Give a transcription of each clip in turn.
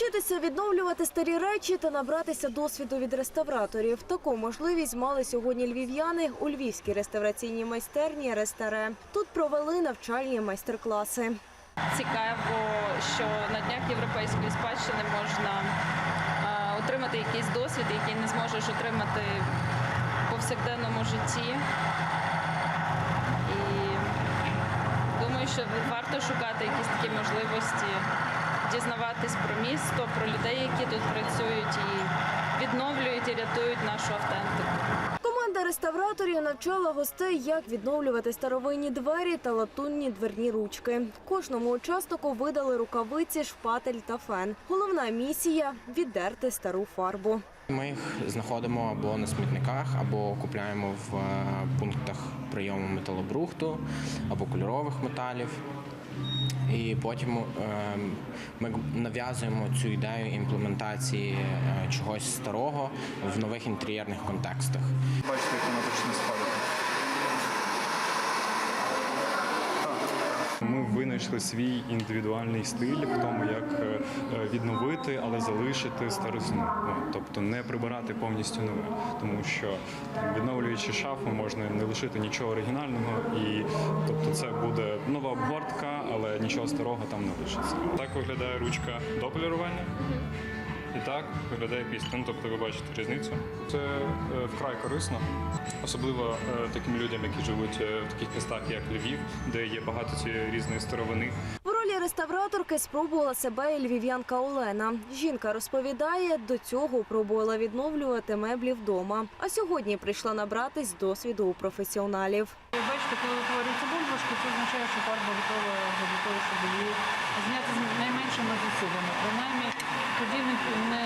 Навчитися відновлювати старі речі та набратися досвіду від реставраторів. Таку можливість мали сьогодні львів'яни у львівській реставраційній майстерні Рестаре. Тут провели навчальні майстер-класи. Цікаво, що на днях європейської спадщини можна е, отримати якийсь досвід, який не зможеш отримати в повсякденному житті. І думаю, що варто шукати якісь такі можливості, дізнаватись про місто, про людей, які тут працюють і відновлюють і рятують нашу автентику. Команда реставраторів навчала гостей, як відновлювати старовинні двері та латунні дверні ручки. Кожному учаснику видали рукавиці, шпатель та фен. Головна місія віддерти стару фарбу. Ми їх знаходимо або на смітниках, або купляємо в е, пунктах прийому металобрухту або кольорових металів. І потім е, ми нав'язуємо цю ідею імплементації е, чогось старого в нових інтер'єрних контекстах. Бачите, як вона почне спалити. Ми винайшли свій індивідуальний стиль в тому, як е, е, відновити, але залишити старизну. Ну, Тобто не прибирати повністю нове. Тому що там, відновлюючи шафу, можна не лишити нічого оригінального, і тобто це буде нова обгортка, нічого старого там не лишиться. Так виглядає ручка до полірування. І так виглядає після. Ну, тобто ви бачите різницю. Це е, вкрай корисно, особливо е, таким людям, які живуть е, в таких містах, як Львів, де є багато цієї різної старовини. В ролі реставраторки спробувала себе і львів'янка Олена. Жінка розповідає, до цього пробувала відновлювати меблі вдома. А сьогодні прийшла набратись досвіду у професіоналів. Бачите, коли утворюється бульбашки, це означає, що фарба готова до того, щоб її зняти з найменшими засобами. Принаймні тоді не, не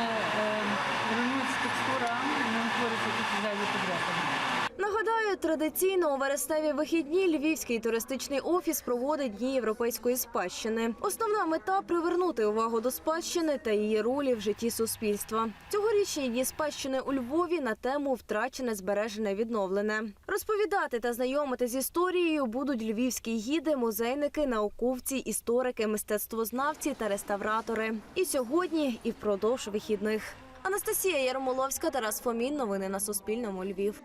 традиційно у вересневі вихідні Львівський туристичний офіс проводить дні європейської спадщини. Основна мета привернути увагу до спадщини та її ролі в житті суспільства. Цьогорічні дні спадщини у Львові на тему втрачене, збережене, відновлене. Розповідати та знайомити з історією будуть львівські гіди, музейники, науковці, історики, мистецтвознавці та реставратори. І сьогодні, і впродовж вихідних. Анастасія Ярмоловська, Тарас Фомін. Новини на Суспільному. Львів.